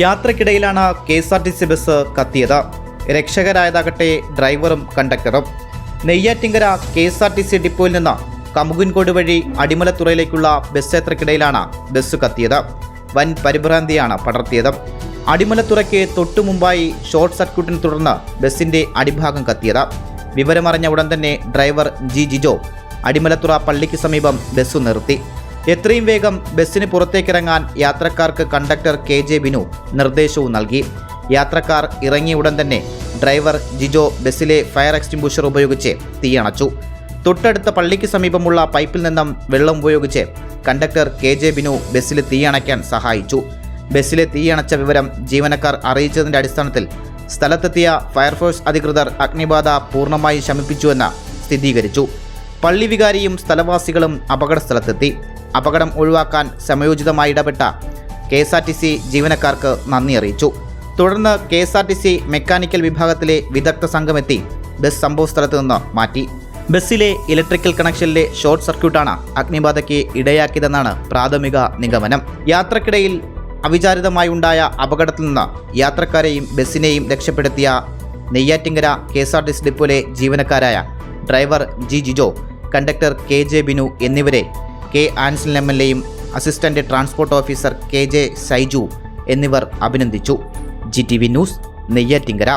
യാത്രക്കിടയിലാണ് K S R T C bus കത്തിയത്. രക്ഷകരായതാകട്ടെ ഡ്രൈവറും കണ്ടക്ടറും. Neyyattinkara K S R T C ഡിപ്പോയിൽ നിന്ന് കമുകുൻകോട് വഴി അടിമലത്തുറയിലേക്കുള്ള ബസ് യാത്രക്കിടയിലാണ് ബസ് കത്തിയത്. വൻ പരിഭ്രാന്തിയാണ് പടർത്തിയത്. അടിമലത്തുറയ്ക്ക് തൊട്ടു മുമ്പായി ഷോർട്ട് സർക്യൂട്ടിനെ തുടർന്ന് ബസിന്റെ അടിഭാഗം കത്തിയത്. വിവരമറിഞ്ഞ ഉടൻ തന്നെ ഡ്രൈവർ ജി ജിജോ അടിമലത്തുറ പള്ളിക്ക് സമീപം ബസ് നിർത്തി. എത്രയും വേഗം ബസ്സിന് പുറത്തേക്കിറങ്ങാൻ യാത്രക്കാർക്ക് കണ്ടക്ടർ കെ ജെ ബിനു നിർദ്ദേശവും നൽകി. യാത്രക്കാർ ഇറങ്ങിയ ഉടൻ തന്നെ ഡ്രൈവർ ജിജോ ബസ്സിലെ ഫയർ എക്സ്റ്റിംഗ്വിഷർ ഉപയോഗിച്ച് തീയണച്ചു. തൊട്ടടുത്ത പള്ളിക്ക് സമീപമുള്ള പൈപ്പിൽ നിന്നും വെള്ളം ഉപയോഗിച്ച് കണ്ടക്ടർ കെ ജെ ബിനു ബസ്സിൽ തീയണയ്ക്കാൻ സഹായിച്ചു. ബസ്സിലെ തീയണച്ച വിവരം ജീവനക്കാർ അറിയിച്ചതിന്റെ അടിസ്ഥാനത്തിൽ സ്ഥലത്തെത്തിയ ഫയർഫോഴ്സ് അധികൃതർ അഗ്നിബാധ പൂർണമായി ശമിപ്പിച്ചുവെന്ന് സ്ഥിരീകരിച്ചു. പള്ളി വികാരിയും സ്ഥലവാസികളും അപകട സ്ഥലത്തെത്തി അപകടം ഒഴിവാക്കാൻ സമയോചിതമായി ഇടപെട്ട K S R T C ജീവനക്കാർക്ക് നന്ദി അറിയിച്ചു. തുടർന്ന് K S R T C mechanical വിഭാഗത്തിലെ വിദഗ്ധ സംഘമെത്തി ബസ് സംഭവസ്ഥലത്ത് നിന്ന് മാറ്റി. ബസ്സിലെ ഇലക്ട്രിക്കൽ കണക്ഷനിലെ ഷോർട്ട് സർക്യൂട്ടാണ് അഗ്നിബാധയ്ക്ക് ഇടയാക്കിയതെന്നാണ് പ്രാഥമിക നിഗമനം. യാത്രക്കിടയിൽ അവിചാരിതമായി ഉണ്ടായ അപകടത്തിൽ നിന്ന് യാത്രക്കാരെയും ബസ്സിനെയും രക്ഷപ്പെടുത്തിയ Neyyattinkara K S R T C ഡിപ്പോയിലെ ജീവനക്കാരായ driver G Jijo conductor K J Binu എന്നിവരെ കെ ആൻസൽ എം എൽ എയും assistant transport officer K J Saiju എന്നിവർ അഭിനന്ദിച്ചു. G T V news Neyyattinkara.